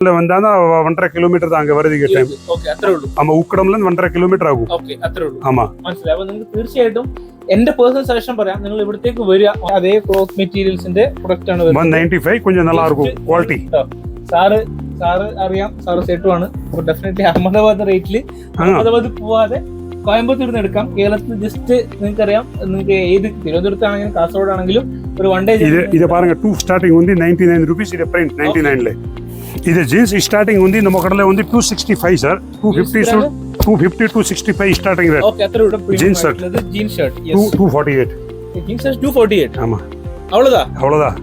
இல்ல வந்தாதான் ஒன்றரை கிலோமீட்டர் தான் அங்க வருது டைம் ഓക്കെ അത്രേ ഉള്ളൂ ஆமா உக்கடம்ல இருந்து ஒன்றரை கிலோமீட்டர் ஆகும் ഓക്കെ അത്രേ ഉള്ളൂ ஆமா മനസ്സിലായി അപ്പൊ നിങ്ങൾക്ക് തീർച്ചയായിട്ടും എന്റെ പേഴ്സണൽ സജഷൻ പറയാം നിങ്ങൾ ഇവിടത്തേക്ക് വരിക അതേ ക്ലോത്ത് മെറ്റീരിയൽസിന്റെ പ്രൊഡക്റ്റ് ആണ് ஒன் വരുന്നത് நைன்டி ஃபைவ் கொஞ்சம் நல்லா இருக்கும் குவாலிட்டி സാറ് സാറ് അറിയാം സാറ് സേട്ടുമാണ് അപ്പൊ ഡെഫിനറ്റ്ലി അഹമ്മദാബാദ് റേറ്റിൽ അഹമ്മദാബാദ് പോവാതെ കോയമ്പത്തൂർ നിന്ന് എടുക്കാം കേരളത്തിൽ ജസ്റ്റ് നിങ്ങൾക്കറിയാം നിങ്ങൾക്ക് ഏത് തിരുവനന്തപുരത്താണെങ്കിലും കാസർഗോഡ് ആണെങ്കിലും ഒരു വൺ ഡേ இது இதை பாருங்க டூ ஸ்டார்டிங் வந்து நைன்டி நைன் ருபீஸ் இது பிரிண்ட் நைன்டி நைன்ல இது ஜீன்ஸ் ஸ்டார்டிங் வந்து நம்ம கடையில் வந்து two sixty five sir two fifty two fifty two sixty five starting rate okay അത്ര ഇവിടെ Jeans shirt. Jean shirt two two forty eight jean shirt two forty eight ஆமா അവളതാ அவ்வளோதான்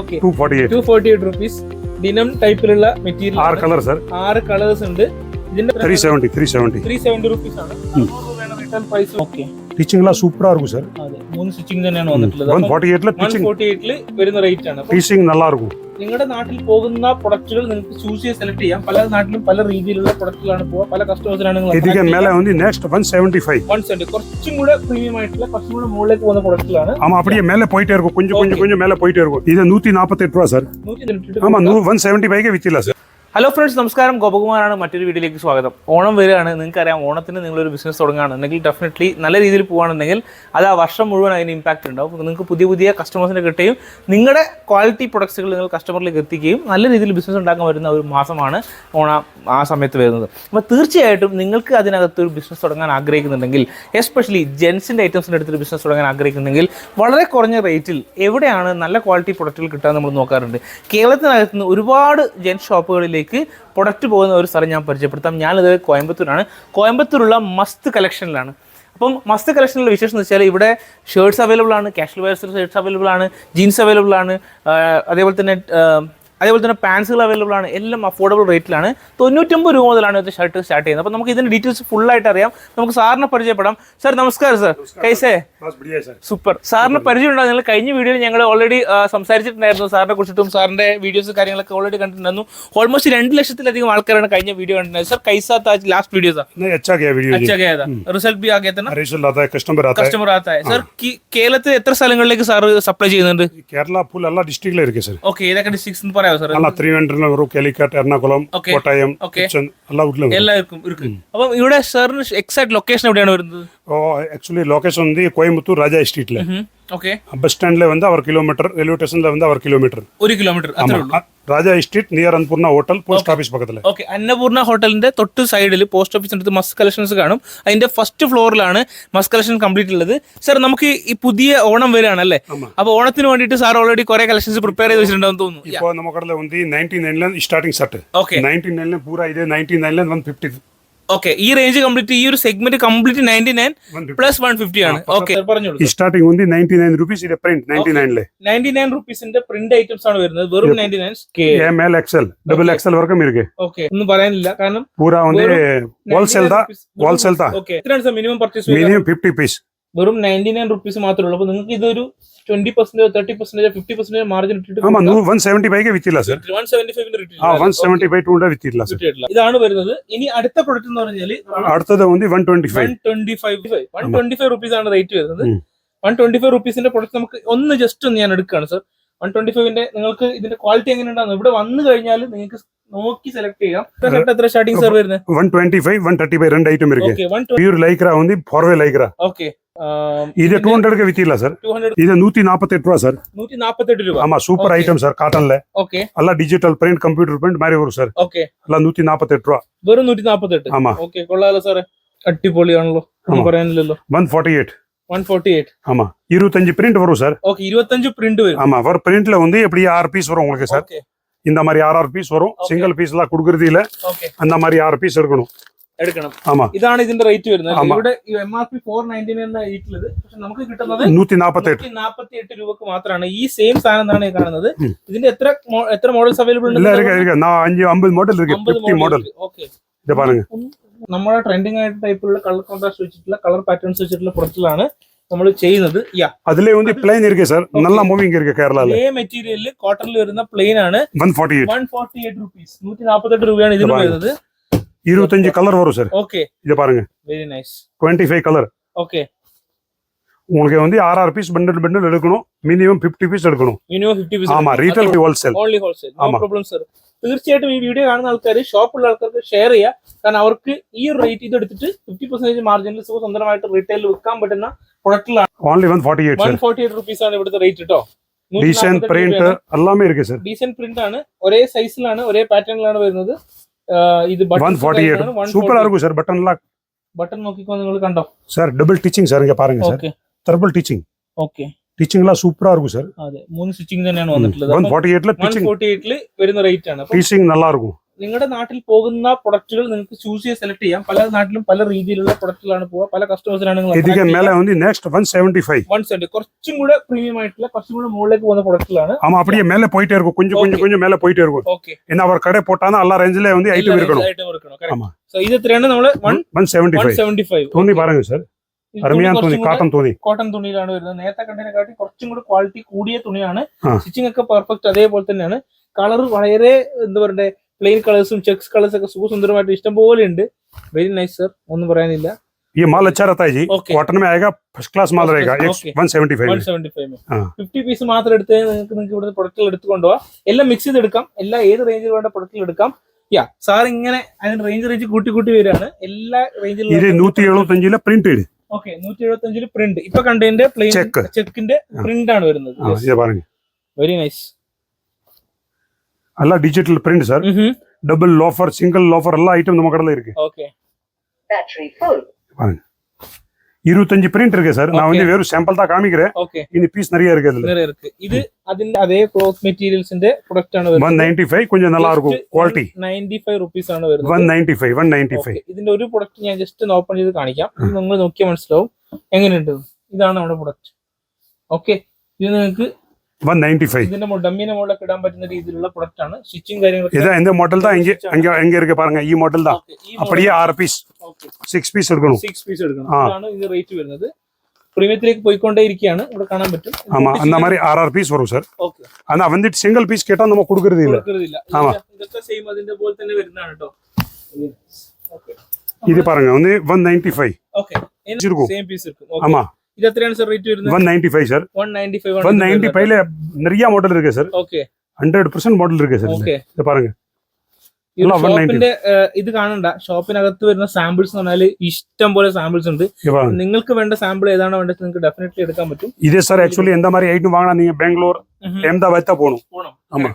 okay two forty eight two forty eight rupees ദിനം ടൈപ്പിലുള്ള material ஆறு colour sir ആറ് colours ഉണ്ട് ഇതിന്റെ three seventy three seventy three seventy rupees ആണ് return price okay டீச்சிங்லாம் சூப்பராக இருக்கும் சார் അതെ മൂന്ന് സ്റ്റിച്ചിങ് തന്നെയാണ് വന്നിട്ടുള്ളത് ஒன் ஃபார்ட்டி எயிட்ல വൺ டீச்சிங் ഫോർട്ടി എയ്റ്റില് വരുന്ന റേറ്റ് ആണ് അപ്പൊ டீச்சிங் நல்லா இருக்கும் നിങ്ങളുടെ നാട്ടിൽ പോകുന്ന പ്രൊഡക്റ്റുകൾ നിങ്ങൾക്ക് ചൂസ് ചെയ്ത് സെലക്ട് ചെയ്യാം പല നാട്ടിലും പല രീതിയിലുള്ള പ്രൊഡക്റ്റുകളാണ് പോവുക പല കസ്റ്റമേഴ്സിനാണ് இதுக்கு மேலே வந்து next one seventy five one seventy കുറച്ചും കൂടെ പ്രീമിയം ആയിട്ടുള്ള കുറച്ചും കൂടെ മുകളിലേക്ക് പോകുന്ന പ്രൊഡക്റ്റുകളാണ് ஆமா அப்படியே மேலே போயிட்டே இருக்கும் கொஞ்சம் கொஞ்சம் கொஞ்சம் மேலே போயிட்டே இருக்கும் இது நூற்றி நாற்பத்தெட்டு ரூபா சார் നൂറ്റി തൊണ്ണൂറ്റി ஆமா நூ ஒன் செவன்ட்டி ஃபைவ்க்கு வித்தில சார் ഹലോ ഫ്രണ്ട്സ് നമസ്കാരം. ഗോപകുമാറാണ് മറ്റൊരു വീഡിയോയിലേക്ക് സ്വാഗതം. ഓണം വരികയാണ്. നിങ്ങൾക്കറിയാം ഓണത്തിന് നിങ്ങളൊരു ബിസിനസ് തുടങ്ങുകയാണെന്നുണ്ടെങ്കിൽ ഡെഫിനറ്റ്ലി നല്ല രീതിയിൽ പോകുകയാണെന്നുണ്ടെങ്കിൽ അത് ആ വർഷം മുഴുവൻ അതിന് ഇമ്പാക്റ്റ് ഉണ്ടാവും. നിങ്ങൾക്ക് പുതിയ പുതിയ കസ്റ്റമേഴ്സിനെ കിട്ടുകയും നിങ്ങളുടെ ക്വാളിറ്റി പ്രൊഡക്ട്സുകൾ നിങ്ങൾ കസ്റ്റമറിലേക്ക് എത്തിക്കുകയും നല്ല രീതിയിൽ ബിസിനസ് ഉണ്ടാക്കാൻ വരുന്ന ഒരു മാസമാണ് ഓണം ആ സമയത്ത് വരുന്നത്. അപ്പോൾ തീർച്ചയായിട്ടും നിങ്ങൾക്ക് അതിനകത്ത് ഒരു ബിസിനസ് തുടങ്ങാൻ ആഗ്രഹിക്കുന്നുണ്ടെങ്കിൽ എസ്പെഷ്യലി ജെൻസിന്റെ ഐറ്റംസിന്റെ അടുത്തൊരു ബിസിനസ് തുടങ്ങാൻ ആഗ്രഹിക്കുന്നുണ്ടെങ്കിൽ വളരെ കുറഞ്ഞ റേറ്റിൽ എവിടെയാണ് നല്ല ക്വാളിറ്റി പ്രൊഡക്റ്റുകൾ കിട്ടാൻ നമ്മൾ നോക്കാറുണ്ട്. കേരളത്തിനകത്ത് നിന്ന് ഒരുപാട് ജെൻ ഷോപ്പുകളിലേക്ക് പ്രൊഡക്റ്റ് പോകുന്ന ഒരു സ്ഥലം ഞാൻ പരിചയപ്പെടുത്താം. ഞാനിത് കോയമ്പത്തൂരാണ്. കോയമ്പത്തൂരുള്ള മസ്ത് കളക്ഷനിലാണ് അപ്പം മസ്റ്റ് കളക്ഷനിലെ വിശേഷം എന്ന് വെച്ചാൽ ഇവിടെ ഷർട്ട്സ് അവൈലബിൾ ആണ്. കാഷ്വൽ വെയർസ് ഷർട്ട്സ് അവൈലബിൾ ആണ്. ജീൻസ് അവൈലബിൾ ആണ്. അതേപോലെ തന്നെ അതേപോലെ തന്നെ പാൻസുകൾ അവൈലബിൾ ആണ്. എല്ലാം അഫോർഡബിൾ റേറ്റിലാണ് തൊണ്ണൂറ്റൊമ്പത് രൂപ മുതലാണ് ഇത് ഷർട്ട് സ്റ്റാർട്ട് ചെയ്യുന്നത്. അപ്പോൾ നമുക്ക് ഇതിന്റെ ഡീറ്റെയിൽസ് ഫുൾ ആയിട്ട് അറിയാം. നമുക്ക് സാറിനെ പരിചയപ്പെടാം. സാർ നമസ്കാരം സാർ. കൈസേ? സൂപ്പർ സാറിന് പരിചയമുണ്ടോ? നിങ്ങൾ കഴിഞ്ഞ വീഡിയോയിൽ ഞങ്ങൾ ഓൾറെഡി സംസാരിച്ചിട്ടുണ്ടായിരുന്നു സാറിനെ കുറിച്ചിട്ടും സാറിന്റെ വീഡിയോസ് കാര്യങ്ങളൊക്കെ ഓൾറെഡി കണ്ടിട്ടുണ്ടായിരുന്നു. ഓൾമോസ്റ്റ് രണ്ട് ലക്ഷത്തിലധികം ആൾക്കാരാണ് കഴിഞ്ഞ വീഡിയോ കണ്ടിട്ടുണ്ടായത്. Sir കൈസാ Taj last video customer customer കേരളത്തിൽ എത്ര സ്ഥലങ്ങളിലേക്ക് സാർ സപ്ലൈ ചെയ്യുന്നുണ്ട്? കേരള ഫുൾ എല്ലാ ഡിസ്ട്രിക്റ്റിലും ഓക്കെ ഏതൊക്കെ ഡിസ്ട്രിക്ട് എറണാകുളം കോട്ടയം എല്ലാ എല്ലാവർക്കും ഇരിക്കും ഇവിടെ സാറിന് എക്സാക്ട് ലൊക്കേഷൻ എവിടെയാണ് വരുന്നത്? ഓ ആക്ച്വലി ലൊക്കേഷൻ வந்து கோயம்புத்தூர் ராஜா ஸ்ட்ரீட்ல ഓക്കെ பஸ் ஸ்டாண்ட்ல வந்து அவர் கிலோமீட்டர் ரயில்வே ஸ்டேஷன்ல வந்து அவர் கிலோமீட்டர் ഒരു കിലോമീറ്റർ അത്രേ ഉള്ളൂ ஆமா Raja street near Annapurna hotel post office பக்கத்துல ഓക്കെ അന്നപൂർണ ഹോട്ടലിന്റെ തൊട്ട് സൈഡിൽ പോസ്റ്റ് ഓഫീസിന്റെ അടുത്ത് മസ് കളക്ഷൻസ് കാണും അതിന്റെ ഫസ്റ്റ് ഫ്ലോറിലാണ് മസ് കളക്ഷൻ കംപ്ലീറ്റ് ഉള്ളത് സർ നമുക്ക് ഈ പുതിയ ഓണം വരികയാണ് അല്ലേ ആമാ. അപ്പൊ ഓണത്തിന് വേണ്ടിയിട്ട് സാർ ഓൾറെഡി കുറെ കളക്ഷൻസ് പ്രിപ്പയർ ചെയ്ത് വെച്ചിട്ടുണ്ടാവും തോന്നുന്നു இப்போ நம்ம கடையில் வந்து நைன்டி நைன்ல ஸ்டார்டிங் ஷர்ட் ഓക്കെ நைன்டி நைன்ல பூரா இதே நைன்டி நைன்ல ஒன் ஃபிஃப்டி ഓക്കെ ఈ రేంజ్ కంప్లీట్ ఈ సెగ్మెంట్ కంప్లీట్ 99 ప్లస్ 150 ആണ്. ഓക്കെ പറഞ്ഞോളൂ സ്റ്റാർട്ടിംഗ് ఉంది 99 രൂപീസ് ഇതിന്റെ പ്രിന്റ് 99 ലേ 99 രൂപീസിന്റെ പ്രിന്റ് ഐറ്റംസ് ആണ് വരുന്നത്. വെറും 99 K M L XL double XL വർക്കും ഇരിക്കേ. ഓക്കെ ഒന്നും പറയാനില്ല. കാരണം പൂരാ ഉണ്ട് ഹോൾസെയിൽ ദാ ഹോൾസെയിൽ ഓക്കെ എത്രയാണ് മിനിമം പർച്ചേസ് മിനിമം 50 പീസ് വെറും നയന്റി നൈൻ റുപ്പീസ് മാത്രമേ ഉള്ളൂ. അപ്പൊ നിങ്ങൾക്ക് ഇതൊരു twenty percent thirty percent fifty percent margin ഇട്ടിട്ട് ആമാ ഫൈവ് ഇതാണ് വരുന്നത്. ഇനി അടുത്ത പ്രൊഡക്റ്റ് എന്ന് പറഞ്ഞാൽ അടുത്തത് one twenty five twenty five rupees ആണ് റേറ്റ് വരുന്നത്. വൺ ട്വന്റി ഫൈവ് റുപ്പീസിന്റെ പ്രൊഡക്റ്റ് നമുക്ക് ഒന്ന് ജസ്റ്റ് ഒന്ന് ഞാൻ എടുക്കുകയാണ് സാർ വൺ ട്വന്റി ഫൈവിന്റെ നിങ്ങൾക്ക് ഇതിന്റെ ക്വാളിറ്റി എങ്ങനെ ഉണ്ടാകും ഇവിടെ വന്നു കഴിഞ്ഞാൽ നിങ്ങൾക്ക് നോക്കി സെലക്ട് ചെയ്യാം. എത്ര സ്റ്റാർട്ടിംഗ് സെർവ് വരുന്നത് one twenty five one thirty five രണ്ട് ഐറ്റം വരും lycra four way lycra okay ഇത് ടൂ ഹൺഡ്രഡ് വിറ്റില്ല സർ ടൂ ഹൺഡ്രഡ് ഇത് രൂപ സർ നൂറ്റി നാപ്പത്തെട്ട് രൂപ ആ സൂപ്പർ ഐറ്റം സർ കാട്ടൺലെ ഓക്കെ അല്ല ഡിജിറ്റൽ പ്രിന്റ് കമ്പ്യൂട്ടർ പ്രിന്റ് മാറി വരും സർ ഓക്കെ അല്ല നൂറ്റി നാപ്പത്തെട്ട് രൂപ. വെറും നൂറ്റി നാപ്പത്തെട്ട് ആ കൊള്ളാലോ സാറേ അടിപൊളിയാണല്ലോ. പറയാനില്ലല്ലോ. One forty eight വെറും നൂറ്റി നാപ്പത്തെട്ട് ஆமா ഓക്കെ കൊള്ളാലോ സാറേ അടിപൊളിയാണല്ലോ ഒന്നും ആമാ. പറയാനില്ലല്ലോ one forty eight one forty eight ஆமா இருபத்தஞ்சு பிரிண்ட் வரும் சார் ഓക്കെ ഇരുപത്തഞ്ച് പ്രിന്റ് വരും ஆமா ஒரு பிரிண்ட்ல வந்து எப்படி ஆறு பீஸ் வரும் உங்களுக்கு சார் ഓക്കെ இந்த மாதிரி ஆறு ஆறு பீஸ் வரும் Okay. சிங்கிள் பீஸ் எல்லாம் கொடுக்கறது இல்ல ഓക്കെ அந்த மாதிரி ஆறு பீஸ் எடுக்கணும் എടുക്കണം ஆமா ഇതാണ് ഇതിന്റെ റേറ്റ് വരുന്നത് ആമാ. ഇവിടെ M R P four ninety nine എയ്റ്റിലത് പക്ഷെ നമുക്ക് കിട്ടുന്നത് நூத்தி நாற்பத்தெட்டு നാൽപ്പത്തി എട്ട് രൂപക്ക് മാത്രമാണ് ഈ സെയിം സാധനം എന്നാണ് ഈ കാണുന്നത് ഉം. ഇതിന്റെ എത്ര മോ- എത്ര മോഡൽസ് അവൈലബിൾ இல்ல இருக்கு இருக்கு நான் அஞ்சு ஐம்பது மாடல் இருக்கு பிப்டி மாடல் ഓക്കെ இதை பாருங்க നമ്മുടെ ട്രെൻഡിങ് ആയിട്ട് ടൈപ്പിലുള്ള കളർ കോൺട്രാസ്റ്റ് വെച്ചിട്ടുള്ള കളർ പാറ്റേൺസ് വെച്ചിട്ടുള്ള പ്രൊഡക്റ്റിലാണ് നമ്മൾ ചെയ്യുന്നത് യാ அதுலயே வந்து பிளைன் இருக்கு சார் நல்லா மூவிங் இருக்கு கேரளால ഇതേ മെറ്റീരിയലിൽ കോട്ടണിൽ വരുന്ന പ്ലെയിൻ ആണ് one forty eight one forty eight rupees നൂറ്റി നാൽപ്പത്തെട്ട് രൂപയാണ് ഇതിന് ഇതാ. വരുന്നത് இருபத்தஞ்சு கலர் வரும் சார் ഓക്കെ இதை பாருங்க very nice twenty five colour okay உங்களுக்கு வந்து ஆறு ஆறு பீஸ் பண்டல் பண்டல் எடுக்கணும் மினிமம் பிப்டி பீஸ் எடுக்கணும் മിനിമം ഫിഫ്റ്റി ஆமா retail wholesale only wholesale no ആമാ. പ്രോബ്ലം സർ തീർച്ചയായിട്ടും ഈ വീഡിയോ കാണുന്ന ആൾക്കാർ ഷോപ്പുള്ള ആൾക്കാർക്ക് ഷെയർ ചെയ്യുക കാരണം അവർക്ക് ഈ ഒരു റേറ്റ് ഇത് എടുത്തിട്ട് ഫിഫ്റ്റി പെർസെന്റേജ് മാർജിനിൽ സ്വന്തമായിട്ട് റീറ്റെയിൽ വിൽക്കാൻ പറ്റുന്ന പ്രൊഡക്റ്റിലാണ് only one forty eight one sir forty eight rupees ആണ് ഇവിടുത്തെ റേറ്റ് കേട്ടോ டிசைன் பிரிண்ட் எல்லாமே இருக்கு சார் ഡീസെന്റ് പ്രിന്റ് ആണ് ഒരേ സൈസിലാണ് ഒരേ പാറ്റേണിലാണ് വരുന്നത് ആഹ് ഇത് ஒன் ஃபார்ட்டி எயிட் சூப்பரா இருக்கும் சார் பட்டன்லாம் ബട്ടൺ നോക്കിക്കോ നിങ്ങൾ കണ്ടോ சார் டபுள் டீச்சிங் சார் இங்க பாருங்க sir okay triple teaching okay டீச்சிங்லாம் சூப்பரா இருக்கும் சார் അതെ മൂന്ന് സ്റ്റിച്ചിങ് തന്നെയാണ് വന്നിട്ടുള്ളത് ஒன் ஃபார்ட்டி எயிட்ல വൺ டீச்சிங் ഫോർട്ടി എയ്റ്റില് വരുന്ന റേറ്റ് ആണ് അപ്പൊ டீச்சிங் நல்லா இருக்கும் നിങ്ങളുടെ നാട്ടിൽ പോകുന്ന പ്രൊഡക്റ്റുകൾ നിങ്ങൾക്ക് ചൂസ് ചെയ്ത് സെലക്ട് ചെയ്യാം പല നാട്ടിലും പല രീതിയിലുള്ള പ്രൊഡക്റ്റുകളാണ് പോവുക പല കസ്റ്റമേഴ്സിനാണ് இதுக்கு மேல வந்து next one seventy five one seventy കുറച്ചും കൂടെ പ്രീമിയം ആയിട്ടുള്ള കുറച്ചും കൂടെ മുകളിലേക്ക് പോകുന്ന പ്രൊഡക്റ്റുകളാണ് ஆமா அப்படியே மேல போயிட்டே இருக்கும் கொஞ்சம் கொஞ்சம் கொஞ்சம் மேல போயிட்டே இருக்கும் ഓക്കെ ஏன்னா அவர் கடை போட்டாதான் எல்லா ரேஞ்சில வந்து ஐட்டம் இருக்கணும் ஆமா. സോ ഇത് എത്രയാണ് നമ്മള് one one seventy one five seventy five துணி பாருங்க சார் റമിയാൻ തുണി കോട്ടൺ തുണി കോട്ടൺ തുണിയിലാണ് വരുന്നത്. നേരത്തെ കണ്ടതിനെക്കാട്ടി കുറച്ചും കൂടി ക്വാളിറ്റി കൂടിയ തുണിയാണ്. സ്റ്റിച്ചിങ് ഒക്കെ പെർഫെക്റ്റ് അതേപോലെ തന്നെയാണ്. കളർ വളരെ എന്താ പറയണ്ടേ പ്ലെയിൻ കളേഴ്സും ചെക്സ് കളേഴ്സ് ഒക്കെ സുഖസുന്ദരമായിട്ട് ഇഷ്ടം പോലെ ഉണ്ട്. വെരി നൈസ് സർ ഒന്നും പറയാനില്ല. ഈ माल अच्छा रहता है जी ഫസ്റ്റ് ക്ലാസ് മാൽ ഫിഫ്റ്റി പീസ് മാത്രം എടുത്ത് നിങ്ങൾക്ക് നിങ്ങൾക്ക് ഇവിടെ പ്രൊഡക്റ്റുകൾ എടുത്ത് കൊണ്ടുവാ എല്ലാം മിക്സ് ചെയ്ത് എടുക്കാം എല്ലാ ഏത് റേഞ്ചിൽ വേണ്ട പ്രൊഡക്റ്റുകൾ എടുക്കാം. യാ സാർ ഇങ്ങനെ അതിന് റേഞ്ച് റേഞ്ച് കൂട്ടി കൂട്ടി വരികയാണ്. എല്ലാ റേഞ്ചിലും നൂറ്റി എഴുപത്തി അഞ്ചിലെ പ്രിന്റ് ഓക്കെ നൂറ്റി എഴുപത്തി അഞ്ചില് പ്രിന്റ് ഇപ്പൊ കണ്ടതിന്റെ പ്ലെയിൻ Check. ചെക്കിന്റെ പ്രിന്റ് ആണ് വരുന്നത് இதை பாருங்க വെരി നൈസ് எல்லாம் digital print sir double loafer single loafer எல்லா ஐட்டம் நம்ம கடையில் இருக்கு ഓക്കെ Battery full. இருபத்தஞ்சு പ്രിന്റ് இருக்கு சார் நான் வந்து வெறும் சாம்பிள் தான் காமிக்கிறேன். இந்த பீஸ் நிறைய இருக்கு இதுல. நிறைய இருக்கு. இது അതിന്റെ അതേ ക്ലോത്ത് മെറ്റീരിയൽസിന്റെ പ്രൊഡക്റ്റ് ആണ് വരുന്നത്. 195 கொஞ்சம் நல்லா இருக்கும். ക്വാളിറ്റി 95 രൂപീസ് ആണ് വരുന്നത്. 195 195 ഇതിന്റെ ഒരു പ്രൊഡക്റ്റ് ഞാൻ ജസ്റ്റ് ഒന്ന് ഓപ്പൺ ചെയ്ത് കാണിക്കാം. നിങ്ങൾ നോക്കിയാൽ മനസ്സിലാവും. എങ്ങനെ എങ്ങനെയുണ്ട്? ഇതാണ് നമ്മുടെ പ്രൊഡക്റ്റ് ഓക്കേ ഇത് നിങ്ങൾക്ക് ஒன் நைன்டி ஃபைவ் ഇതിന്റെ ഡമ്മീനെ മുകളിലൊക്കെ ഇടാൻ പറ്റുന്ന രീതിയിലുള്ള പ്രൊഡക്റ്റ് ആണ് സ്റ്റിച്ചിങ് കാര്യങ്ങളൊക്കെ இதான் இந்த மாடல் தான் இங்க அங்க எங்க இருக்கு பாருங்க ഈ மாடல் தான் Okay, ഈ அப்படியே ஆறு பீஸ் சிக்ஸ் பீஸ் எடுக்கணும் സിക്സ് പീസ് എടുക്കണം ആ. ഇതാണ് ഇത് റേറ്റ് വരുന്നത് പ്രീമിയത്തിലേക്ക് പോയിക്കൊണ്ടേ ഇരിക്കുകയാണ് ഇവിടെ കാണാൻ പറ്റും ஆமா அந்த மாதிரி ஆறு ஆறு பீஸ் வரும் சார் ഓക്കെ ஆனா வந்துட்டு சிங்கிள் பீஸ் கேட்டா நம்ம கொடுக்கறது இல்ல കൊടുക്കുന്നില്ല ആമാ. ഇതൊക്കെ സെയിം അതിന്റെ പോലെ തന്നെ വരുന്നതാണ് കേട്ടോ ഓക്കെ இது பாருங்க வந்து ஒன் நைன்டி ஃபைவ் ഓക്കെ இருக்கும் സെയിം പീസ് இருக்கும் Okay. ஆமா ഇത് എത്രയാണ് സർ റേറ്റ് വരുന്നത് one ninety five sir one ninety five one ninety ஃபைவ்ல நிறைய மாடல் இருக்கு sir okay hundred percent model இருக்கு சார் ഓക്കെ இது பாருங்க ഈ ഒരു അല്ല, 190. ഷോപ്പിന്റെ ഏഹ്, ഇത് കാണണ്ട ഷോപ്പിനകത്ത് വരുന്ന സാമ്പിൾസ് എന്ന് പറഞ്ഞാൽ ഇഷ്ടം പോലെ സാമ്പിൾസ് ഉണ്ട് இது பாருங்க നിങ്ങൾക്ക് വേണ്ട സാമ്പിൾ ഏതാണോ വേണ്ടത് നിങ്ങൾക്ക് ഡെഫിനറ്റ്ലി എടുക്കാൻ പറ്റും இதே சார் ஆக்சுவலி எந்த மாதிரி ஐட்டம் வாங்கினா நீங்க பெங்களூர் அஹமதாபாத் தான் போகணும் പോണം ஆமா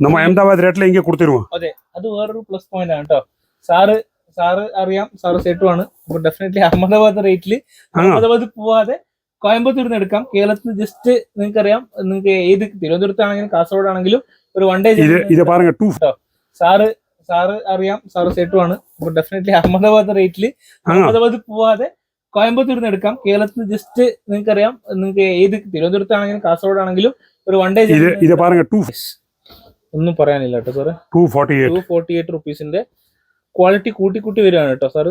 நம்ம அஹமதாபாத் ரேட்ல இங்கே கொடுத்துருவோம் അതെ അത് വേറൊരു പ്ലസ് പോയിന്റ് ആണ് കേട്ടോ സാറ് സാറ് അറിയാം സാറ് സേട്ടു ആണ്. അപ്പൊ ഡെഫിനറ്റ്ലി അഹമ്മദാബാദ് റേറ്റിൽ അഹമ്മദാബാദ് പോവാതെ കോയമ്പത്തൂർ നിന്ന് എടുക്കാം. കേരളത്തിൽ ജസ്റ്റ് നിങ്ങൾക്ക് അറിയാം നിങ്ങൾക്ക് ഏത് തിരുവനന്തപുരത്താണെങ്കിലും കാസർഗോഡ് ആണെങ്കിലും ഒരു വൺ ഡേ സാറ് സാറ് അറിയാം സാറ് സേട്ടു ആണ്. അപ്പൊ ഡെഫിനറ്റ്ലി അഹമ്മദാബാദ് റേറ്റിൽ അഹമ്മദാബാദ് പോവാതെ കോയമ്പത്തൂർ നിന്ന് എടുക്കാം. കേരളത്തിൽ ജസ്റ്റ് നിങ്ങൾക്ക് അറിയാം നിങ്ങൾക്ക് ഏത് തിരുവനന്തപുരത്താണെങ്കിലും കാസർഗോഡ് ആണെങ്കിലും ഒരു വൺ ഡേ ഒന്നും പറയാനില്ല കേട്ടോ സാറേ. ടു ഫോർട്ടി എയ്റ്റ് റുപ്പീസിന്റെ ക്വാളിറ്റി കൂട്ടി കൂട്ടി വരികയാണ് കേട്ടോ സാർ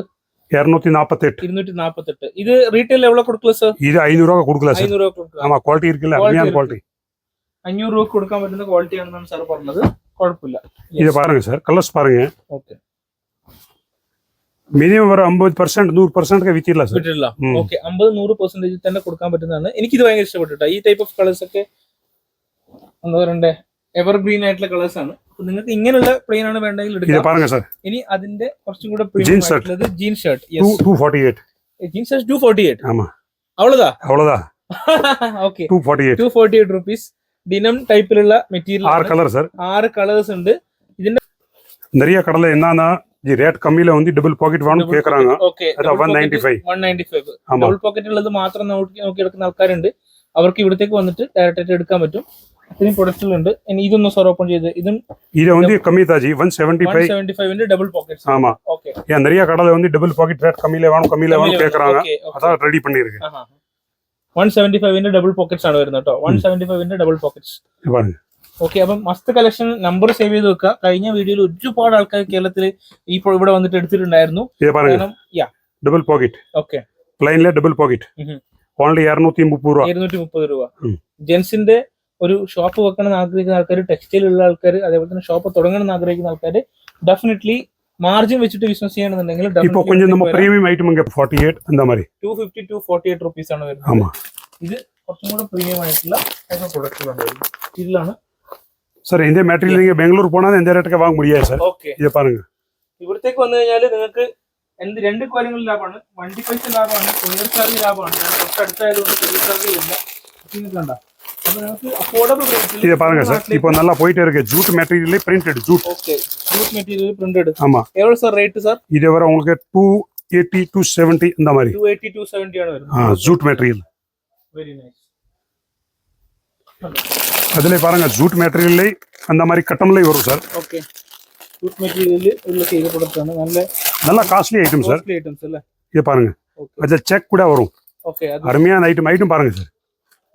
இரநூத்தி நாற்பத்தெட்டு ഇരുന്നൂറ്റി നാപ്പത്തെട്ട് ഇത് റീറ്റെയിൽ എവിടെ കൊടുക്കുക സാർ இது ஐநூறு ரூபா கொடுக்கல சார் അഞ്ഞൂറ് രൂപ കൊടുക്കുക ஆமா குவாலிட்டி இருக்குல்ல Quality அருமையான இருக்கு. குவாலிட்டி അഞ്ഞൂറ് രൂപ കൊടുക്കാൻ പറ്റുന്ന ക്വാളിറ്റി ആണെന്നാണ് സാർ പറഞ്ഞത് കുഴപ്പമില്ല இதை பாருங்க சார் கலர்ஸ் பாருங்க ഓക്കെ மினிமம் ஒரு ஐம்பது பர்சன்ட் நூறு பர்சன்ட் வித்திடலாம் சார் വിട്ടിട്ടില്ല ഉം. ഓക്കെ അമ്പത് നൂറ് പെർസെന്റേജ് തന്നെ കൊടുക്കാൻ പറ്റുന്നതാണ് എനിക്കിത് ഭയങ്കര ഇഷ്ടപ്പെട്ടു കേട്ടോ ഈ ടൈപ്പ് ഓഫ് കളേഴ്സ് ഒക്കെ എന്താ പറയണ്ടേ എവർഗ്രീൻ ആയിട്ടുള്ള കളേഴ്സ് ആണ് അപ്പൊ നിങ്ങൾക്ക് ഇങ്ങനെയുള്ള പ്ലെയിൻ ആണ് വേണ്ടെങ്കിൽ இதை എടുക്കാം பாருங்க சார் ഇനി അതിന്റെ കുറച്ചും കൂടെ Jean പ്രീമിയം shirt. ആയിട്ടുള്ളത് jean shirt two two forty eight jean shirt two forty eight ஆமா അവളതാ அவ்வளவுதான் okay two forty eight two forty eight rupees denim ടൈപ്പിലുള്ള മെറ്റീരിയൽ ஆறு கலர் சார் ആറ് കളേഴ്സ് ഉണ്ട് நிறைய கடையில் என்னன்னா இது ரேட் கம்மியில வந்து டபுள் பாக்கெட் வேணும் கேக்குறாங்க ഓക്കെ അതാ 195. വൺ നയൻറ്റി ഫൈവ് ஆமா ഡബിൾ പോക്കറ്റ് ഉള്ളത് മാത്രം നോക്കി നോക്കി എടുക്കുന്ന ആൾക്കാരുണ്ട് അവർക്ക് ഇവിടത്തേക്ക് വന്നിട്ട് ഡയറക്റ്റ് ആയിട്ട് എടുക്കാൻ പറ്റും അത്രയും പ്രൊഡക്റ്റുകളുണ്ട് ഇനി ഇതൊന്ന് സാർ ഓപ്പൺ ചെയ്ത് ഇതും இது வந்து கம்மி Daaji one seventy one five seventy ഫൈവിന്റെ double pockets ஆமா ഓക്കെ ஏன் நிறைய கடையில் வந்து டபுள் பாக்கெட் ரேட் கம்மியில வேணும் கம்மியில வேணும் கேக்குறாங்க அதான் ரெடி பண்ணிருக்கு വൺ സെവന്റി ഫൈവിന്റെ ഡബിൾ പോക്കറ്റ്സ് ആണ് വരുന്നത് കേട്ടോ വൺ സെവന്റി ഫൈവിന്റെ ഡബിൾ പോക്കറ്റ്സ് இது பாருங்க ഓക്കെ അപ്പം മസ്ത് കളക്ഷൻ നമ്പർ സേവ് ചെയ്ത് വെക്കുക കഴിഞ്ഞ വീഡിയോയിൽ ഒരുപാട് ആൾക്കാർ കേരളത്തിൽ ഈ ഇപ്പോൾ ഇവിടെ വന്നിട്ട് എടുത്തിട്ടുണ്ടായിരുന്നു இது பாருங்க കാരണം യാ டபுள் பாக்கெட் ഓക്കെ பிளைன்ல டபுள் பாக்கெட் ம்ஹும். ஓன்லி இரநூத்தி முப்பது ரூபா ഇരുന്നൂറ്റി മുപ്പത് രൂപ ഉം. ജെൻസിന്റെ ഒരു ഷോപ്പ് വെക്കണം എന്ന് ആഗ്രഹിക്കുന്ന ആൾക്കാർ ടെക്സ്റ്റൈൽ ഉള്ള ആൾക്കാർ അതേപോലെ തന്നെ ഷോപ്പ് തുടങ്ങണം എന്ന് ആഗ്രഹിക്കുന്ന ആൾക്കാർ ഡെഫിനറ്റ്ലി മാർജിൻ വെച്ചിട്ട് ബിസിനസ് ചെയ്യണമെന്നുണ്ടെങ്കിൽ இப்போ கொஞ்சம் நம்ம பிரீமியம் ஐட்டம் இங்க ஃபார்ட்டி எயிட் அந்த மாதிரி two fifty two forty eight rupees ആണ് വരുന്നത് ஆமா ഇത് കുറച്ചും കൂടെ പ്രീമിയം ആയിട്ടുള്ള പ്രൊഡക്റ്റുകളാണ് വരുന്നത് ഇതിലാണ് சார் இந்த மெட்டீரியல் நீங்க பெங்களூர் போனா இந்த ரேட்டுக்கு வாங்க முடியாது சார் ഓക്കെ இதை பாருங்க ഇവിടത്തേക്ക് വന്നു കഴിഞ്ഞാൽ നിങ്ങൾക്ക് എന്ത് രണ്ട് കാര്യങ്ങളും ലാഭമാണ് വണ്ടി പൈസ ലാഭമാണ് കൊറിയർ ചാർജ് ലാഭമാണ് ഞാൻ തൊട്ടടുത്തായതുകൊണ്ട് കൊറിയർ ചാർജ് ഇല്ല നിങ്ങൾക്ക് കണ്ട അപ്പൊ നിങ്ങൾക്ക് അഫോർഡബിൾ இது பாருங்க சார். இப்போ நல்லா போயிட்டே இருக்கு. Jute மெட்டீரியலே printed jute okay jute material printed ஆமா. எவ்வளவு சார் ரேட் சார் இது வர உங்களுக்கு டூ எயிட்டி டூ செவன்டி இந்த மாதிரி. Two eighty two seventy jute material very nice அதுல பாருங்க ஜூட் மெட்டீரியல்லே அந்த மாதிரி கட்டம்லேயே வரும் சார். ஓகே ஜூட் மெட்டீரியல் உள்ள செய்யப்பட்டிருக்காங்க நல்ல நல்லா காஸ்ட்லி ஐட்டம் சார் ஐட்டம்ஸ் இல்ல இது பாருங்க. அது செக் கூட வரும். ஓகே அருமையான ஐட்டம் ஐட்டம் பாருங்க சார்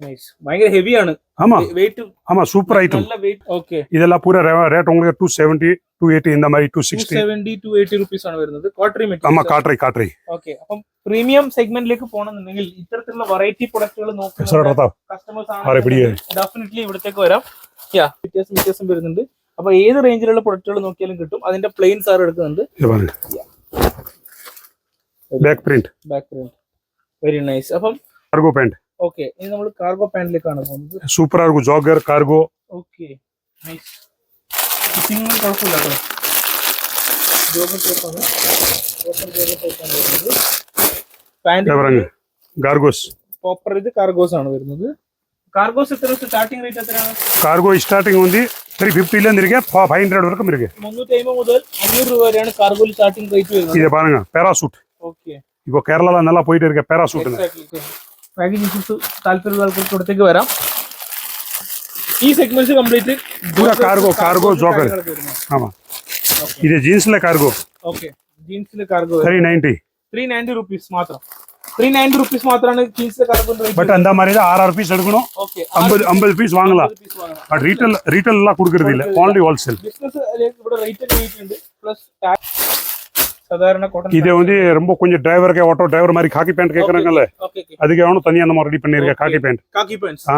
നൈസ് ഭയങ്കര ഹെവി ആണ് ஆமா വെയിറ്റ് ஆமா சூப்பர் ஐட்டம் നല്ല വെയിറ്റ് ഓക്കെ இதெல்லாம் பூரா ரேட் உங்களுக்கு டூ செவன்ட்டி டூ எயிட்டி இந்த மாதிரி two two sixty seventy two eighty rupees ആണ് വരുന്നത് കോട്ടറി ஆமா മെറ്റീരിയൽ காட்ரை காட்ரை ഓക്കെ അപ്പം പ്രീമിയം സെഗ്മെന്റിലേക്ക് പോകണമെന്നുണ്ടെങ്കിൽ ഇത്തരത്തിലുള്ള വെറൈറ്റി പ്രൊഡക്റ്റുകൾ சார் നോക്കുന്ന ரதா കസ്റ്റമേഴ്സ് ആരെ പിടിയെ? ഡെഫിനറ്റ്ലി ഇവിടത്തേക്ക് വരാം യാ വ്യത്യാസം വ്യത്യാസം വരുന്നുണ്ട് അപ്പൊ ഏത് റേഞ്ചിലുള്ള പ്രൊഡക്റ്റുകൾ നോക്കിയാലും കിട്ടും അതിന്റെ പ്ലെയിൻ സാർ എടുക്കുന്നുണ്ട് இது பாருங்க back print back print very nice അപ്പം கார்கோ பேண்ட் ഓക്കെ ഇനി നമ്മൾ കാർഗോ പാന്റിലേക്കാണ് പോകുന്നത് சூப்பரா இருக்கும் jogger cargo okay nice fitting കുഴപ്പമില്ല കേട്ടോ ജോബർ ടൈപ്പാണ് ഓപ്പൺ ജോബർ ടൈപ്പാണ് വരുന്നത് இது பாருங்க പാന്റ് கார்கோஸ் പ്രോപ്പർ ഇത് കാർഗോസ് ആണ് വരുന്നത് കാർഗോസ് എത്ര സ്റ്റാർട്ടിംഗ് റേറ്റ് എത്രയാണ് கார்கோ ஸ்டார்டிங் வந்து த்ரீ ஃபிஃப்டிலேருந்து இருக்கு ஃபைவ் ஹண்ட்ரட் வரைக்கும் இருக்கு മുന്നൂറ്റി അമ്പത് മുതൽ അഞ്ഞൂറ് രൂപ വരെയാണ് കാർഗോയിൽ സ്റ്റാർട്ടിംഗ് റേറ്റ് വരുന്നത് இதை பாருங்க பேராசூட் ഓക്കെ இப்போ கேரளால நல்லா போயிட்டு இருக்க பேராசூட்டுங்க പാക്കിംഗ് ഇഷ്യൂസ് താല്പര്യമുള്ള ആൾക്കാർക്ക് ഇവിടത്തേക്ക് വരാം ഈ സെഗ്മെന്റ്സ് കംപ്ലീറ്റ് പൂര cargo, cargo, jogger. ஆமா இது ஜீன்ஸ்ல cargo okay ജീൻസിൽ cargo three ninety three ninety rupees മാത്രം ത്രീ നയൻറ്റി റുപ്പീസ് മാത്രമാണ് ജീൻസിലെ കാർഗോ பட் அந்த மாதிரி தான் ஆறு ஆறு பீஸ் எடுக்கணும் ഓക്കെ ஐம்பது ஐம்பது பீஸ் வாங்கலாம் பட் ரீட்டைல் ரீட்டைல் எல்லாம் கொடுக்கறது இல்ல ஓன்லி ஹோல்சேல் ബിസിനസ് ഇവിടെ റേറ്റ് ഒക്കെ വീട്ടിട്ടുണ്ട് പ്ലസ് சாதாரண காட்டன் இது வந்து ரொம்ப கொஞ்சம் டிரைவருக்கு ஆட்டோ டிரைவர் மாதிரி காக்கி பேண்ட் கேட்குறாங்கல்ல அதுக்கு அவனும் தனியாக அந்த மாதிரி ரெடி பண்ணியிருக்கேன் காக்கி பேண்ட் காக்கி பேண்ட் ஆ.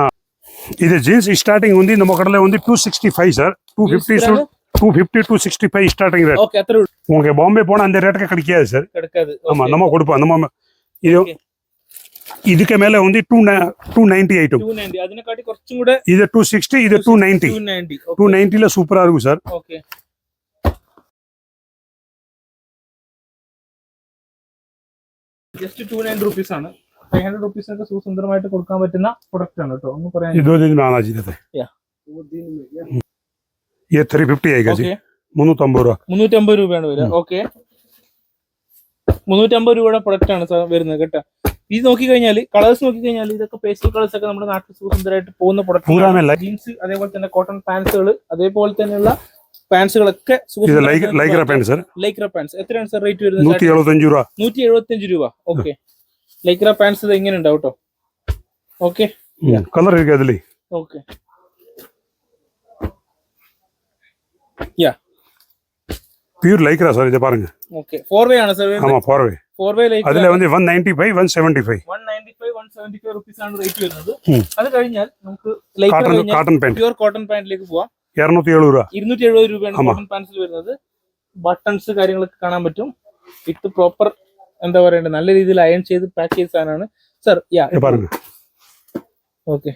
இது ஜீன்ஸ் ஸ்டார்டிங் வந்து நம்ம கடையில் வந்து two sixty five sir two fifty two fifty two sixty five starting rate உங்களுக்கு பாம்பே போனால் அந்த ரேட்டுக்கு கிடைக்காது சார் கிடைக்காது. ஆமாம் நம்ம கொடுப்போம். நம்ம இது இதுக்கு மேல வந்து டூ டூ நைன்டி ஐட்டம் இது டூ சிக்ஸ்டி இது டூ நைன்டி டூ நைன்டில சூப்பரா இருக்கும் sir just two nine rupees ആണ്. ഫൈവ് ഹൺഡ്രഡ് റുപ്പീസിനൊക്കെ സുസുന്ദരമായിട്ട് കൊടുക്കാൻ പറ്റുന്ന പ്രൊഡക്റ്റ് ആണ് കേട്ടോ. ഒന്ന് പറയാൻ ത്രീ ഫിഫ്റ്റി ആയിക്കാശി മുന്നൂറ്റമ്പത് രൂപ. മുന്നൂറ്റമ്പത് രൂപയാണ് വരിക. ഓക്കെ മുന്നൂറ്റമ്പത് രൂപയുടെ പ്രൊഡക്റ്റ് ആണ് സാർ വരുന്നത് കേട്ടോ. ഇത് നോക്കി കഴിഞ്ഞാൽ കളേഴ്സ് നോക്കി കഴിഞ്ഞാൽ ഇതൊക്കെ പേസ്റ്റൽ കളേഴ്സ് ഒക്കെ നമ്മുടെ നാട്ടിൽ സുസുന്ദരമായിട്ട് പോകുന്ന പ്രൊഡക്റ്റ് ജീൻസ് അതേപോലെ തന്നെ കോട്ടൺ പാൻസുകൾ അതേപോലെ തന്നെയുള്ള പാൻസുകളൊക്കെ ഇത് Lycra Lycra pant sir Lycra pants എത്രയാണ് സാർ റേറ്റ് നൂറ്റി വരുന്നത് എഴുപത്തഞ്ച് രൂപ നൂറ്റി എഴുപത്തഞ്ച് രൂപ ഓക്കെ ലൈക്ര പാൻസ് ഇത് എങ്ങനെ ഉണ്ടാവും കേട്ടോ ഓക്കെ கலர் இருக்கு அதுல okay yeah pure Lycra sir இதை பாருங்க ഓക്കെ ഫോർ വേ ആണ് സാർ ஆமா போறவே ഫോർ വേ ലൈക്ര அதுல வந்து one ninety five one seventy five one ninety five one seventy five rupees ആണ് റേറ്റ് വരുന്നത് ഉം. അത് കഴിഞ്ഞാൽ നമുക്ക് ലൈക്ര காட்டன் കഴിഞ്ഞാൽ காட்டன் பேண்ட் പ്യുവർ കോട്ടൺ പാന്റിലേക്ക് പോവാം ഇരുന്നൂറ്റി എഴുപത് രൂപ ഇരുന്നൂറ്റി എഴുപത് രൂപയാണ് കോട്ടൺ പാൻസിൽ വരുന്നത് ബട്ടൺസ് കാര്യങ്ങളൊക്കെ കാണാൻ പറ്റും വിത്ത് പ്രോപ്പർ എന്താ പറയണ്ടത് നല്ല രീതിയിൽ അയൺ ചെയ്ത് പാക്ക് ചെയ്ത സാധനമാണ് സർ യാ പറഞ്ഞു ഓക്കെ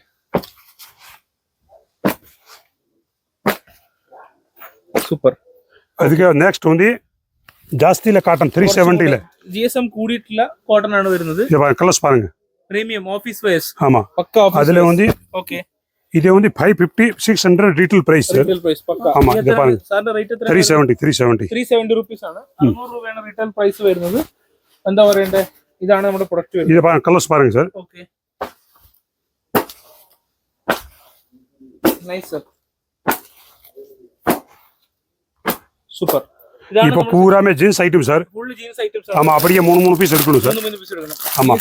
ಸೂಪರ್ ಅದಕ್ಕೆ ನೆಕ್ಸ್ಟ್ ಒಂದು ಜಾಸ್ತಿ ಇಲ್ಲ ಕಾಟನ್ ತ್ರೀ ಸೆವೆಂಟಿ ಇಲ್ಲ ജി എസ് എം കൂടിയിട്ടുള്ള കോട്ടൺ ആണ് വരുന്നത് കലസ് പാരുങ്ക പ്രീമിയം ഓഫീസ് വെയർസ് ആമാ പക്ക ഓഫീസ് അതിലെ ഒന്ന് ഓക്കെ ಇದೇ ಒಂದು five fifty six hundred retail price sir retail price ಪಕ್ಕ ஆமா, இது பாருங்க. സാറിന്റെ റേറ്റ് ത്രീ എത്ര seventy three seventy three seventy rupees ആണ് അറുന്നൂറ് രൂപയാണ് റീറ്റെയിൽ പ്രൈസ് വരുന്നത് എന്താ പറയണ്ടേ ഇതാണ് നമ്മുടെ പ്രൊഡക്റ്റ് വരുന്നത് ഇത് பாருங்க கலர்ஸ் பாருங்க sir okay nice sir super இப்போ பூராமே jeans item sir jeans item sir ஆமா அப்படியே மூணு மூணு பீஸ் எடுக்கணும் சார் மூணு பீஸ் எடுக்கணும் ஆமா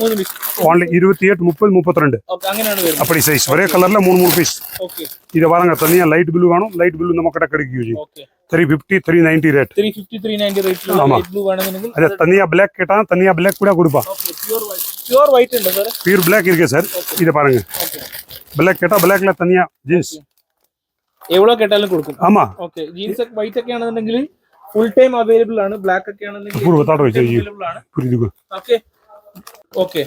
மூணு பீஸ் ஒன்லி இருபத்தி எட்டு முப்பது முப்பத்தி ரெண்டு அப்படி சைஸ் ஒரே கலர்ல மூணு மூணு பீஸ் ஓகே இதை வாங்க தனியா லைட் பில்லு வேணும் லைட் பில்லு நம்ம கிட்ட கிடைக்கும் G three fifty three ninety rate three fifty three ninety rate ஆமா அதே தனியா பிளாக் கேட்டா தனியா பிளாக் கூட கொடுப்பா பியூர் ஒயிட் இல்லை சார் பியூர் பிளாக் இருக்கு சார் இதை பாருங்க பிளாக் கேட்டா பிளாக்ல தனியா ஜீன்ஸ் എവിടെ കേട്ടാലും കൊടുക്കും ആമാ ഓക്കെ ജീൻസ് വൈറ്റ് ഒക്കെ ആണെന്നുണ്ടെങ്കിൽ ഫുൾ ടൈം അവൈലബിൾ ആണ് ബ്ലാക്ക് ഒക്കെ ആണെന്നുണ്ടെങ്കിൽ பூர்வ தாட்ட வச்சு അവൈലബിൾ ആണ് புரியுது ഓക്കെ ഓക്കെ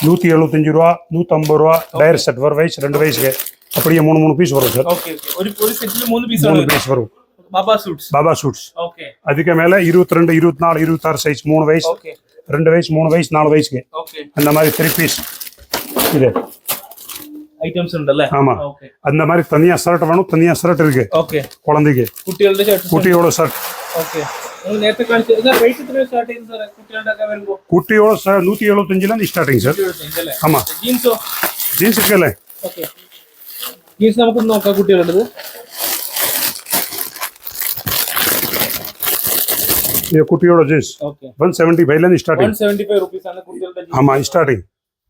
நூத்தி எழுபத்தஞ்சு ரூபா நூத்தம்பது ரூபா டயர் செட் ஒரு வயசு ரெண்டு வயசுக்கு அப்படியே மூணு மூணு பீஸ் வரும் சார் ഓക്കെ ഒരു ഒരു സെറ്റിൽ മൂന്ന് പീസ് மூணு ആണ് பீஸ் வரும் baba suits baba suits okay அதுக்கு மேல இருபத்தி ரெண்டு இருபத்தி நாலு இருபத்தாறு சைஸ் மூணு வயசு ഓക്കെ ரெண்டு வயசு மூணு வயசு நாலு வயசுக்கு ഓക്കെ அந்த மாதிரி த்ரீ பீஸ் இது ഐറ്റംസ് ഉണ്ടല്ലേ ஆமா ഓക്കെ அந்த மாதிரி தனியா ஷர்ட் வேணும் தனியா ஷர்ட் இருக்கு ഓക്കെ குழந்தைக்கு കുട്ടികളുടെ ഷർട്ട് குட்டியோட ஷர்ட் ഓക്കെ നിങ്ങൾ നേരത്തെ കാണിച്ച സാർ റേറ്റ് എത്ര സ്റ്റാർട്ട് ചെയ്യുന്നത് സാറേ കുട്ടികളുടെ ഒക്കെ വരുമ്പോൾ குட்டியோட ஷர்ட் நூத்தி எழுபத்தஞ்சுல இருந்து ஸ்டார்டிங் சார் അല്ലേ ஆமா ജീൻസോ ஜீன்ஸ் இருக்குல்ல ഓക്കെ ജീൻസ് നമുക്കൊന്ന് നോക്കാം കുട്ടികളുടേത് இது குட்டியோட ஜீன்ஸ் ഓക്കെ ஒன் செவன்டி ஃபைவ்ல இருந்து one starting seventy five rupees ആണ് കുട്ടികളുടെ jeans. ஆமா ஸ்டார்டிங்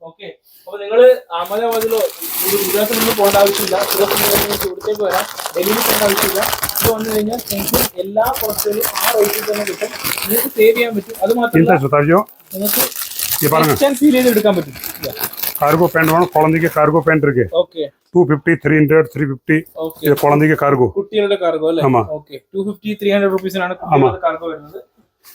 ഓക്കെ അപ്പൊ നിങ്ങള് അഹമ്മദാബാദിലോ ഒരു ഗുജറാത്തിലൊന്നും പോകേണ്ട ആവശ്യമില്ല സുരത്ത് ഇവിടത്തേക്ക് വരാം ഡൽഹിയിൽ പോകേണ്ട ആവശ്യമില്ല ഇത് വന്നു കഴിഞ്ഞാൽ നിങ്ങൾക്ക് എല്ലാ പ്രൊഡക്റ്റുകളും ആ റേറ്റിൽ തന്നെ കിട്ടും നിങ്ങൾക്ക് സേവ് ചെയ്യാൻ പറ്റും അത് മാത്രമല്ല இந்த சுத்தாஜோ നിങ്ങൾക്ക് இது பாருங்க ഫീൽ ചെയ്ത് എടുക്കാൻ പറ്റും கார்கோ பேண்ட் வேணும் குழந்தைக்கு கார்கோ பேண்ட் இருக்கு okay two fifty three hundred three fifty okay இது குழந்தைக்கு கார்கோ കുട്ടികളുടെ കാർഗോ അല്ലേ ആമാ. Okay two fifty three hundred റുപ്പീസിനാണ് കുട്ടികളുടെ കാർഗോ വരുന്നത്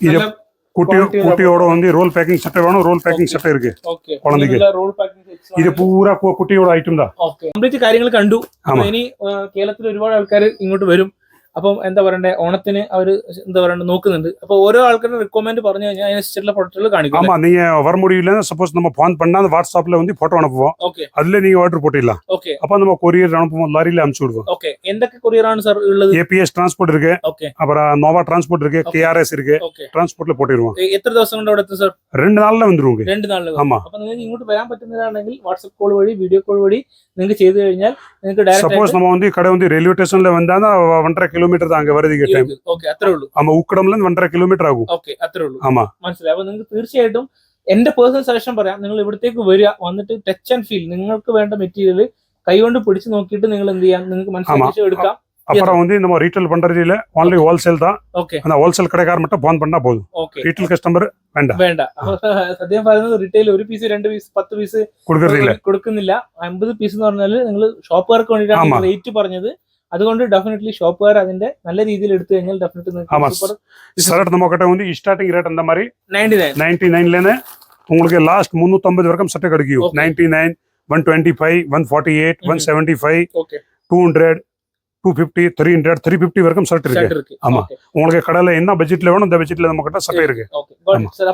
இது നല്ല குட்டி quality உள்ள குட்டியோட வந்து ரோல் பேக்கிங் சட்டை வேணும் ரோல் பேக்கிங் சட்டை இருக்கு ഓക്കെ കുളന്തിക്ക്. റോൾ പാക്കിംഗ് இது பூரா கு- குட்டியோட ஐட்டம் தான் ഓക്കെ കംപ്ലീറ്റ് കാര്യങ്ങൾ കണ്ടു അപ്പൊ ആമാ. ഇനി ആ, കേരളത്തിൽ ഒരുപാട് ആൾക്കാർ ഇങ്ങോട്ട് വരും അപ്പം എന്താ പറയണ്ടേ ഓണത്തിന് അവർ എന്താ പറയണ്ടേ നോക്കുന്നുണ്ട് അപ്പൊ ഓരോ ആൾക്കാരുടെ റിക്വയർമെന്റ് പറഞ്ഞു കഴിഞ്ഞാൽ അതിനനുസരിച്ചുള്ള പ്രൊഡക്റ്റുകൾ കാണിക്കും ஆமா நீங்க வர முடியல சப்போஸ் நம்ம போன் பண்ணா அந்த வாட்ஸ்அப்ல வந்து போட்டோ அனுப்புவோம் ഓക്കെ அதுல நீங்க ஆர்டர் போட்டிடலாம் ഓക്കെ அப்ப நம்ம கொரியர் அனுப்புவோம் லாரியில அனுப்பிச்சு விடுவோம் ഓക്കെ എന്തൊക്കെ കൊറിയർ ആണ് സാർ ഉള്ളത് ஏபிஎஸ் டிரான்ஸ்போர்ட் இருக்கு ഓക്കെ அப்புறம் நோவா டிரான்ஸ்போர்ட் இருக்கு கேஆர்எஸ் இருக்கு ഓക്കെ டிரான்ஸ்போர்ட்ல போட்டிடுவோம் എത്ര ദിവസം കൊണ്ട് അവിടെ എത്തും സാർ ரெண்டு நாள்ல வந்துருவோங்க രണ്ട് നാളിൽ ஆமா അപ്പൊ നിങ്ങൾക്ക് ഇങ്ങോട്ട് വരാൻ പറ്റുന്നതാണെങ്കിൽ വാട്സ്ആപ്പ് കോൾ വഴി വീഡിയോ കോൾ വഴി നിങ്ങൾക്ക് ചെയ്തു കഴിഞ്ഞാൽ നിങ്ങൾക്ക് ഡയറക്റ്റ് சப்போஸ் நம்ம வந்து கடை வந்து ரயில்வே ஸ்டேஷன்ல வந்தா ஒன்றரை கிலோமீட்டர் தான் அங்க வருதுங்க டைம் ഓക്കെ അത്രേ ഉള്ളൂ ஆமா உக்கடம்ல இருந்து ஒன்றரை கிலோமீட்டர் ஆகும் ഓക്കെ അത്രേ ഉള്ളൂ ஆமா മനസ്സിലായി അപ്പൊ നിങ്ങൾക്ക് തീർച്ചയായിട്ടും എന്റെ പേഴ്സണൽ സജഷൻ പറയാം നിങ്ങൾ ഇവിടത്തേക്ക് വരിക വന്നിട്ട് ടച്ച് ആൻഡ് ഫീൽ നിങ്ങൾക്ക് വേണ്ട മെറ്റീരിയൽ കൈകൊണ്ട് പിടിച്ച് നോക്കിയിട്ട് നിങ്ങൾ എന്ത് ചെയ്യാം നിങ്ങൾക്ക് മനസ്സിലാക്കി എടുക്കാം அப்புறம் வந்து நம்ம ரீட்டைல் பண்றது இல்ல ஒன்லி ஹோல்சேல் தான் ഓക്കെ அந்த ஹோல்சேல் கடைக்கார மட்டும் போன் பண்ணா போதும் ഓക്കെ ரீட்டைல் கஸ்டமர் வேண்டாம் വേണ്ട അപ്പൊ സത്യം പറയുന്നത് റീറ്റെയിൽ ഒരു പീസ് രണ്ട് പീസ് പത്ത് പീസ് கொடுக்கறது இல்ல കൊടുക്കുന്നില്ല അമ്പത് പീസ് എന്ന് പറഞ്ഞാൽ നിങ്ങൾ ഷോപ്പുകാർക്ക് വേണ്ടിയിട്ടാണ് ആമാ. റേറ്റ് പറഞ്ഞത് അതുകൊണ്ട് ഡെഫിനറ്റ്ലി ഷോപ്പുകാർ അതിന്റെ നല്ല രീതിയിൽ എടുത്തു കഴിഞ്ഞാൽ ഡെഫിനറ്റ്ലി சார் நம்ம கிட்ட வந்து ஸ்டார்டிங் ரேட் அந்த மாதிரி நைன்டி நைன்டி நைன்லேருந்து உங்களுக்கு லாஸ்ட் முந்நூற்றம்பது வரைக்கும் சட்டை கிடைக்கும் ninety nine one twenty five one forty eight one seventy five two hundred two fifty three hundred three fifty வரைக்கும் ஷர்ட் இருக்கு ஆமா உங்களுக்கு கடையில என்ன பட்ஜெட்ல வேணும் இந்த பட்ஜெட்ல நம்ம கிட்ட சட்டை இருக்கு சரி